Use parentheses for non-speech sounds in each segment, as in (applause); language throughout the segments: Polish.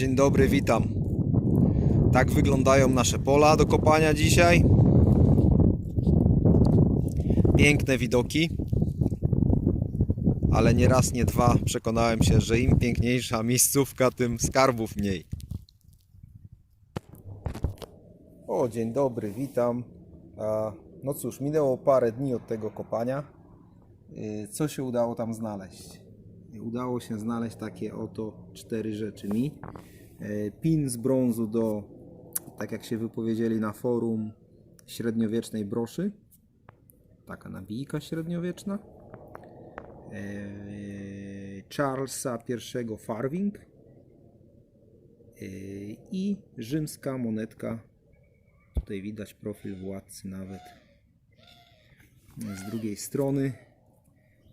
Dzień dobry, witam. Tak wyglądają nasze pola do kopania dzisiaj. Piękne widoki. Ale nie raz, nie dwa przekonałem się, że im piękniejsza miejscówka, tym skarbów mniej. O, dzień dobry, witam. No cóż, minęło parę dni od tego kopania. Y, Co się udało tam znaleźć? Udało się znaleźć takie oto cztery rzeczy mi. E, Pin z brązu do, tak jak się wypowiedzieli na forum, średniowiecznej broszy. Taka nabijka średniowieczna. Charlesa I Farthing. E, I rzymska monetka. Tutaj widać profil władcy nawet. Z drugiej strony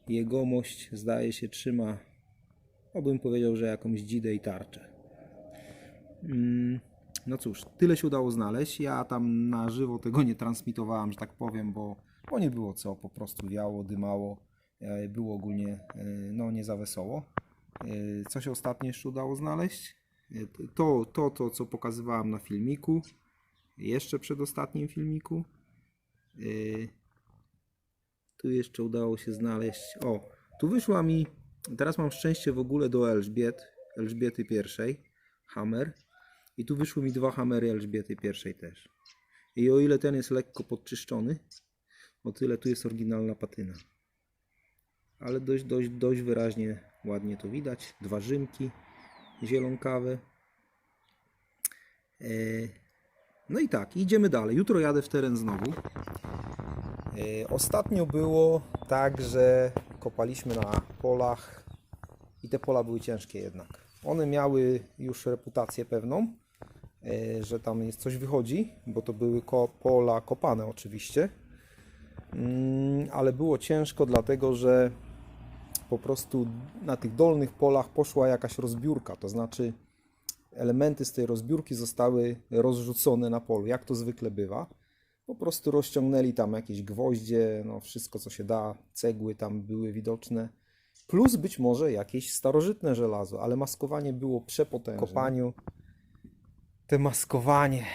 jegomość zdaje się trzyma, obym powiedział, że jakąś dzidę i tarczę. Mm, No cóż, tyle się udało znaleźć. Ja tam na żywo tego nie transmitowałem, że tak powiem, bo, bo nie było co, po prostu wiało, dymało, e, było ogólnie e, no, nie za wesoło. E, Co się ostatnio jeszcze udało znaleźć? To, to, to co pokazywałem na filmiku, jeszcze przed ostatnim filmiku. Tu jeszcze udało się znaleźć. O, tu wyszła mi. Teraz mam szczęście w ogóle do Elżbiet, Elżbiety I, Hammer. I tu wyszły mi dwa Hammery Elżbiety I też. I o ile ten jest lekko podczyszczony, o tyle tu jest oryginalna patyna. Ale dość, dość, dość wyraźnie, ładnie to widać. Dwa Rzymki zielonkawe. No i tak, idziemy dalej. Jutro jadę w teren znowu. E, Ostatnio było tak, że kopaliśmy na polach i te pola były ciężkie jednak. One miały już reputację pewną, e, że tam jest coś wychodzi, bo to były pola kopane oczywiście. Mm, Ale było ciężko dlatego, że po prostu na tych dolnych polach poszła jakaś rozbiórka, to znaczy elementy z tej rozbiórki zostały rozrzucone na polu, jak to zwykle bywa po prostu rozciągnęli tam jakieś gwoździe, no wszystko co się da, cegły tam były widoczne, plus być może jakieś starożytne żelazo, ale maskowanie było przepotężne. W kopaniu te maskowanie,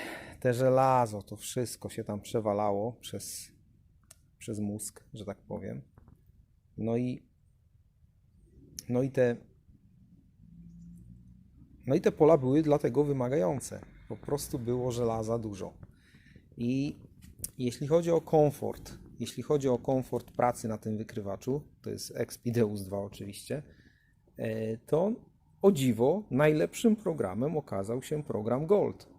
te żelazo, to wszystko się tam przewalało przez, przez mózg, że tak powiem. No i no i te no i te pola były dlatego wymagające. Po prostu było żelaza dużo. I jeśli chodzi o komfort, jeśli chodzi o komfort pracy na tym wykrywaczu, to jest Expideus 2 oczywiście, e, to o dziwo najlepszym programem okazał się program Gold.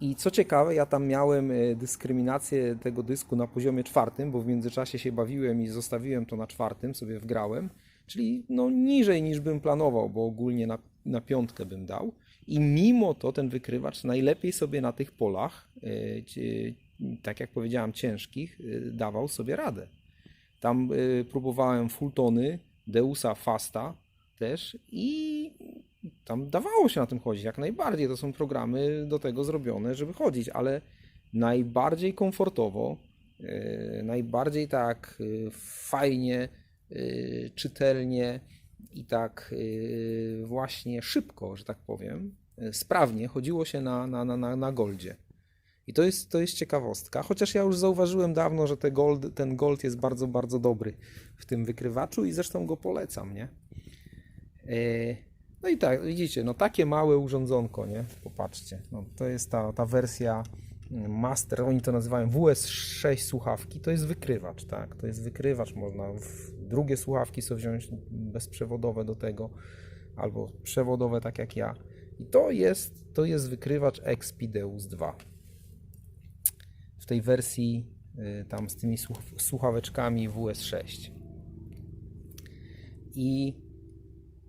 I co ciekawe, ja tam miałem e, dyskryminację tego dysku na poziomie czwartym, bo w międzyczasie się bawiłem i zostawiłem to na czwartym, sobie wgrałem, czyli no niżej niż bym planował, bo ogólnie na, na piątkę bym dał. I mimo to ten wykrywacz najlepiej sobie na tych polach, e, tak jak powiedziałem, ciężkich, e, dawał sobie radę. Tam e, próbowałem Fultony, Deusa Fasta też i tam dawało się na tym chodzić jak najbardziej. To są programy do tego zrobione, żeby chodzić, ale najbardziej komfortowo, e, najbardziej tak fajnie, czytelnie i tak właśnie szybko, że tak powiem, sprawnie chodziło się na, na, na, na Goldzie. I to jest, to jest ciekawostka, chociaż ja już zauważyłem dawno, że te gold, ten Gold jest bardzo, bardzo dobry w tym wykrywaczu i zresztą go polecam, nie? E, No i tak, widzicie, no takie małe urządzonko, nie? Popatrzcie, no, to jest ta, ta wersja mm, Master, oni to nazywają WS6 słuchawki, to jest wykrywacz, tak? To jest wykrywacz, można drugie słuchawki sobie wziąć bezprzewodowe do tego, albo przewodowe, tak jak ja. I to jest, to jest wykrywacz Expideus 2 w tej wersji y, tam z tymi słuch- słuchaweczkami WS6. I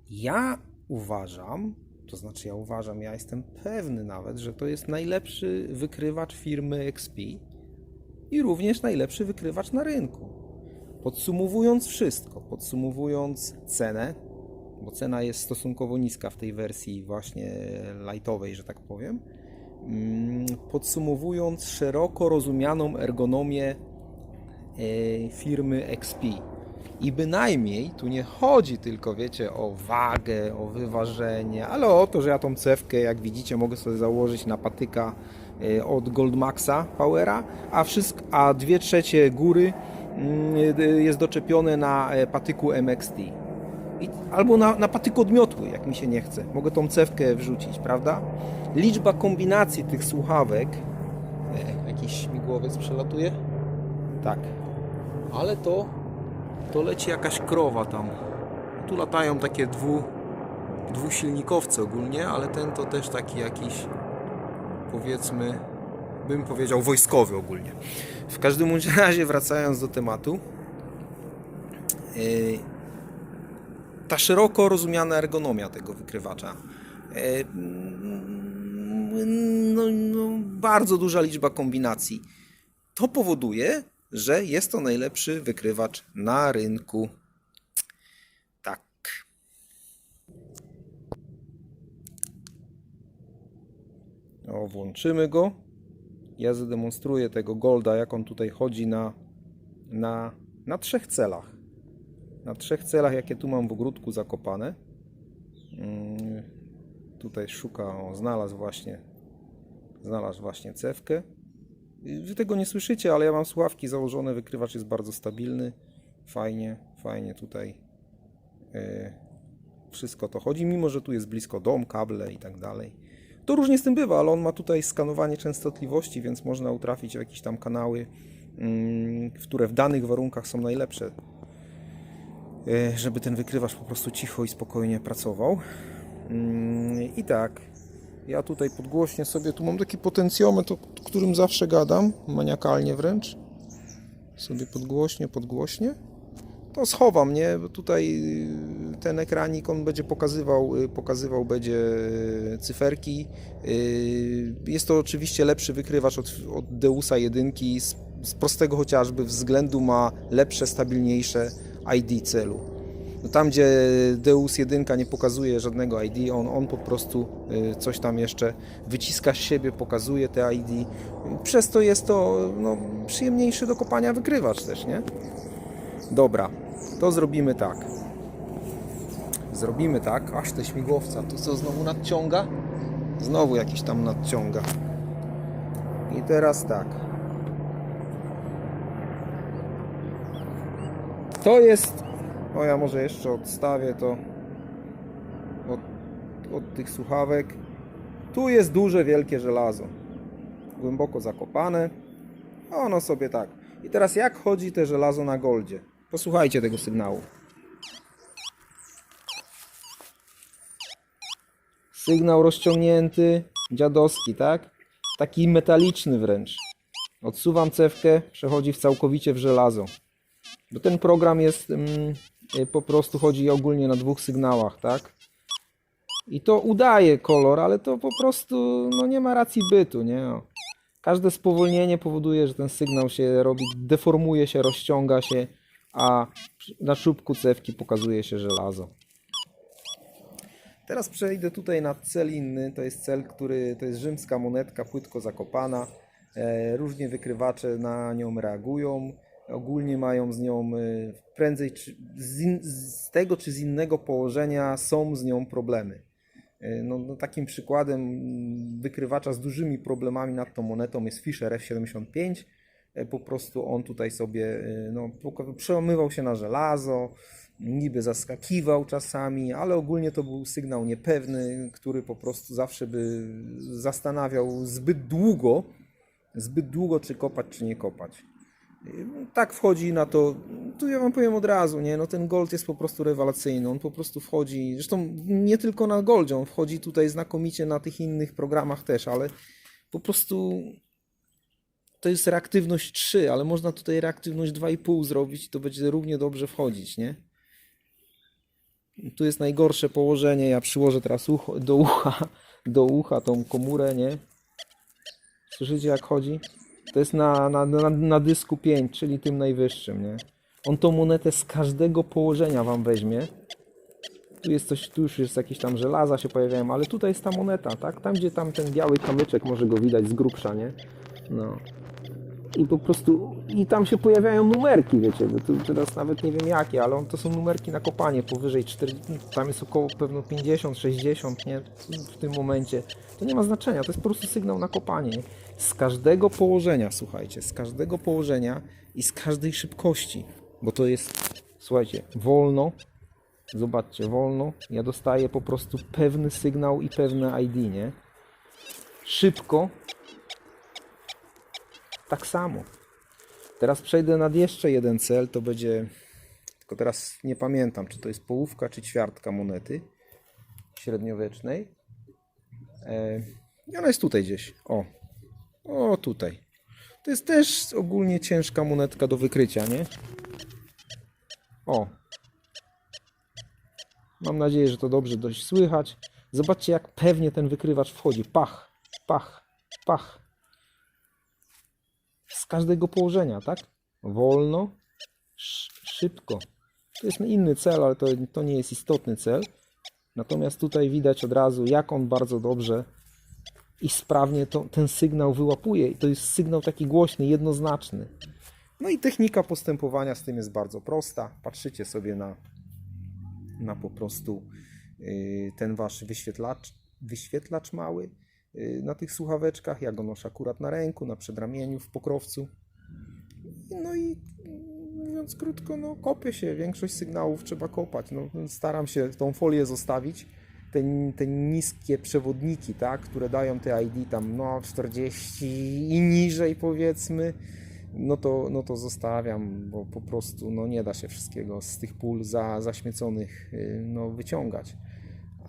ja uważam, to znaczy ja uważam, ja jestem pewny nawet, że to jest najlepszy wykrywacz firmy XP i również najlepszy wykrywacz na rynku. Podsumowując wszystko, podsumowując cenę, bo cena jest stosunkowo niska w tej wersji właśnie lightowej, że tak powiem. Mm, Podsumowując szeroko rozumianą ergonomię e, firmy XP. I bynajmniej tu nie chodzi tylko, wiecie, o wagę, o wyważenie, ale o to, że ja tą cewkę, jak widzicie, mogę sobie założyć na patyka e, od Goldmaxa Powera, a, wszystko, a dwie trzecie góry mm, y, jest doczepione na e, patyku MXT. I, albo na, na patyku odmiotły, jak mi się nie chce. Mogę tą cewkę wrzucić, prawda? Liczba kombinacji tych słuchawek. E, jakiś śmigłowiec przelatuje? Tak. Ale to, to leci jakaś krowa tam. Tu latają takie dwu, dwusilnikowce ogólnie, ale ten to też taki jakiś, powiedzmy, bym powiedział wojskowy ogólnie. W każdym razie, wracając do tematu, yy, ta szeroko rozumiana ergonomia tego wykrywacza. E, No, no, bardzo duża liczba kombinacji. To powoduje, że jest to najlepszy wykrywacz na rynku. Tak. O, włączymy go. Ja zademonstruję tego Golda, jak on tutaj chodzi na, na, na trzech celach na trzech celach, jakie tu mam w ogródku zakopane. Mm, Tutaj szuka, o, znalazł właśnie, znalazł właśnie cewkę. Wy tego nie słyszycie, ale ja mam słuchawki założone, wykrywacz jest bardzo stabilny. Fajnie, fajnie tutaj e, wszystko to chodzi, mimo że tu jest blisko dom, kable i tak dalej. To różnie z tym bywa, ale on ma tutaj skanowanie częstotliwości, więc można utrafić w jakieś tam kanały, mm, które w danych warunkach są najlepsze żeby ten wykrywacz po prostu cicho i spokojnie pracował. Mm, I tak, ja tutaj podgłośnie sobie, tu mam taki potencjometr, o którym zawsze gadam, maniakalnie wręcz. Sobie podgłośnie, podgłośnie. To schowam, nie? Bo tutaj y, ten ekranik, on będzie pokazywał, y, pokazywał będzie y, cyferki. Y, Jest to oczywiście lepszy wykrywacz od, od Deusa 1 z, z prostego chociażby względu ma lepsze, stabilniejsze ID celu. No tam, gdzie Deus 1 nie pokazuje żadnego ID, on, on po prostu y, coś tam jeszcze wyciska z siebie, pokazuje te ID. Przez to jest to no, przyjemniejszy do kopania wykrywacz też, nie? Dobra, to zrobimy tak. Zrobimy tak. Aż te śmigłowca. Tu co znowu nadciąga? Znowu jakiś tam nadciąga. I teraz tak. To jest. O ja może jeszcze odstawię to od, od tych słuchawek. Tu jest duże, wielkie żelazo. Głęboko zakopane. Ono sobie tak. I teraz jak chodzi te żelazo na goldzie? Posłuchajcie tego sygnału. Sygnał rozciągnięty, dziadowski, tak? Taki metaliczny wręcz. Odsuwam cewkę, przechodzi w całkowicie w żelazo. Bo ten program jest mm, y, po prostu chodzi ogólnie na dwóch sygnałach, tak? I to udaje kolor, ale to po prostu no nie ma racji bytu, nie? Każde spowolnienie powoduje, że ten sygnał się robi, deformuje się, rozciąga się, a na czubku cewki pokazuje się żelazo. Teraz przejdę tutaj na cel inny. To jest cel, który to jest rzymska monetka, płytko zakopana. E, różnie wykrywacze na nią reagują. Ogólnie mają z nią e, prędzej z, in, z tego czy z innego położenia są z nią problemy. E, No, no, takim przykładem wykrywacza z dużymi problemami nad tą monetą jest Fisher F75. E, Po prostu on tutaj sobie no, przełamywał się na żelazo, niby zaskakiwał czasami, ale ogólnie to był sygnał niepewny, który po prostu zawsze by zastanawiał zbyt długo, zbyt długo czy kopać, czy nie kopać. Tak wchodzi na to, tu ja wam powiem od razu, nie, no ten gold jest po prostu rewelacyjny, on po prostu wchodzi, zresztą nie tylko na goldzie, on wchodzi tutaj znakomicie na tych innych programach też, ale po prostu to jest reaktywność 3, ale można tutaj reaktywność 2,5 zrobić i to będzie równie dobrze wchodzić, nie? Tu jest najgorsze położenie, ja przyłożę teraz ucho, do ucha, do ucha tą komórę, nie? Słyszycie jak chodzi? To jest na, na, na, na dysku 5, czyli tym najwyższym, nie? On tą monetę z każdego położenia wam weźmie. Tu jest coś, tu już jest jakieś tam żelaza się pojawiają, ale tutaj jest ta moneta, tak? Tam gdzie tam ten biały kamyczek, może go widać z grubsza, nie? No. I po prostu i tam się pojawiają numerki, wiecie, bo teraz nawet nie wiem jakie, ale on, to są numerki na kopanie powyżej 40, tam jest około pewno 50, 60, nie, w tym momencie. To nie ma znaczenia, to jest po prostu sygnał na kopanie. Nie? Z każdego położenia, słuchajcie, z każdego położenia i z każdej szybkości, bo to jest, słuchajcie, wolno, zobaczcie, wolno, ja dostaję po prostu pewny sygnał i pewne ID, nie? Szybko, tak samo. Teraz przejdę nad jeszcze jeden cel, to będzie, tylko teraz nie pamiętam, czy to jest połówka, czy ćwiartka monety średniowiecznej. E, I ona jest tutaj gdzieś, o, o tutaj. To jest też ogólnie ciężka monetka do wykrycia, nie? O. Mam nadzieję, że to dobrze dość słychać. Zobaczcie, jak pewnie ten wykrywacz wchodzi. Pach, pach, pach każdego położenia, tak? Wolno, sz- szybko. To jest inny cel, ale to, to nie jest istotny cel. Natomiast tutaj widać od razu, jak on bardzo dobrze i sprawnie to, ten sygnał wyłapuje. I to jest sygnał taki głośny, jednoznaczny. No i technika postępowania z tym jest bardzo prosta. Patrzycie sobie na, na po prostu yy, ten wasz wyświetlacz, wyświetlacz mały na tych słuchaweczkach. Ja go noszę akurat na ręku, na przedramieniu, w pokrowcu. No i mówiąc krótko, no kopię się. Większość sygnałów trzeba kopać. No, staram się tą folię zostawić. Te, te niskie przewodniki, tak, które dają te ID tam no 40 i niżej powiedzmy, no to, no to zostawiam, bo po prostu no nie da się wszystkiego z tych pól za, zaśmieconych y, no, wyciągać.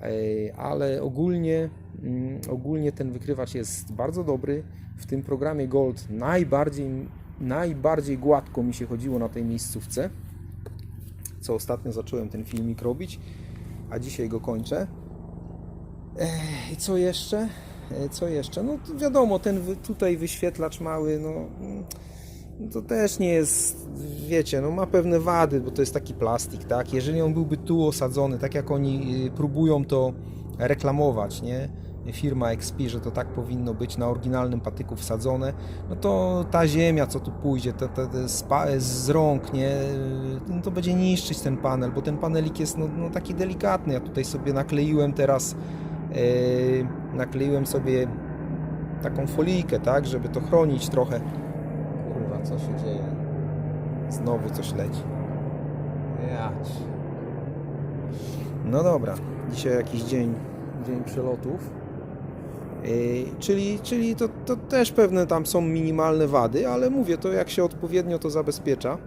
Ej, Ale ogólnie, mm, ogólnie ten wykrywacz jest bardzo dobry. W tym programie Gold najbardziej, najbardziej gładko mi się chodziło na tej miejscówce, co ostatnio zacząłem ten filmik robić, a dzisiaj go kończę. Ej, I co jeszcze? E, Co jeszcze? No wiadomo, ten tutaj wyświetlacz mały, no mm, to też nie jest, wiecie, no ma pewne wady, bo to jest taki plastik, tak? Jeżeli on byłby tu osadzony, tak jak oni y, próbują to reklamować, nie? Firma XP, że to tak powinno być na oryginalnym patyku wsadzone, no to ta ziemia, co tu pójdzie, to, to spa, z rąk, nie? No to będzie niszczyć ten panel, bo ten panelik jest no, no taki delikatny. Ja tutaj sobie nakleiłem teraz, yy, nakleiłem sobie taką folijkę, tak, żeby to chronić trochę. Kurwa, co się dzieje? Znowu coś leci. Jać. No dobra, dzisiaj jakiś dzień, dzień przelotów. Yy, czyli czyli to, to też pewne tam są minimalne wady, ale mówię, to jak się odpowiednio to zabezpiecza,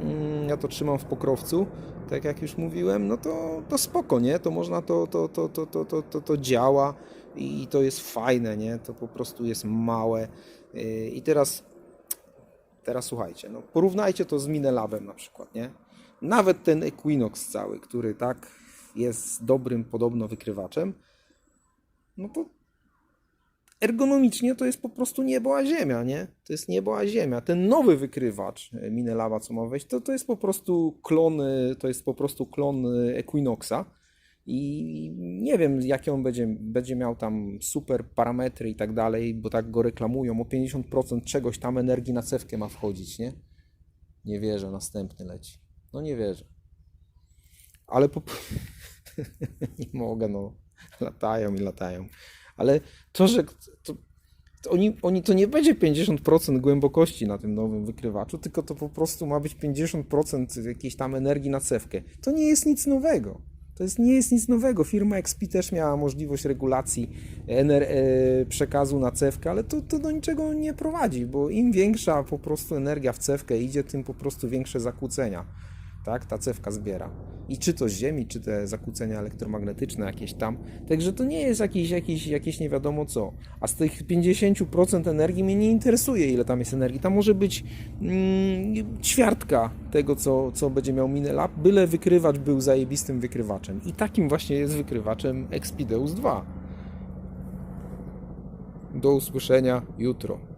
mm, ja to trzymam w pokrowcu, tak jak już mówiłem, no to, to spoko, nie? To można, to, to, to, to, to, to, to, to działa i to jest fajne, nie? To po prostu jest małe. Yy, I teraz, teraz słuchajcie, no porównajcie to z Minelabem na przykład, nie? Nawet ten Equinox cały, który tak jest dobrym podobno wykrywaczem, no to ergonomicznie to jest po prostu niebo a ziemia, nie? To jest niebo a ziemia. Ten nowy wykrywacz e, Minelaba, co ma wejść, to, to jest po prostu klon, e, to jest po prostu klon e, Equinoxa i nie wiem, jakie on będzie, będzie miał tam super parametry i tak dalej, bo tak go reklamują, o 50% czegoś tam energii na cewkę ma wchodzić, nie? Nie wierzę, następny leci. No nie wierzę. Ale po... (laughs) nie mogę, no. Latają i latają. Ale to, że to, oni, oni to nie będzie 50% głębokości na tym nowym wykrywaczu, tylko to po prostu ma być 50% jakiejś tam energii na cewkę. To nie jest nic nowego. To jest, nie jest nic nowego. Firma XP też miała możliwość regulacji ener- e, przekazu na cewkę, ale to, to do niczego nie prowadzi, bo im większa po prostu energia w cewkę idzie, tym po prostu większe zakłócenia tak, ta cewka zbiera. I czy to z Ziemi, czy te zakłócenia elektromagnetyczne jakieś tam. Także to nie jest jakiś, jakiś, jakieś nie wiadomo co. A z tych 50% energii mnie nie interesuje, ile tam jest energii. Tam może być mm, ćwiartka tego, co, co będzie miał Minelab, byle wykrywacz był zajebistym wykrywaczem. I takim właśnie jest wykrywaczem Expideus 2. Do usłyszenia jutro.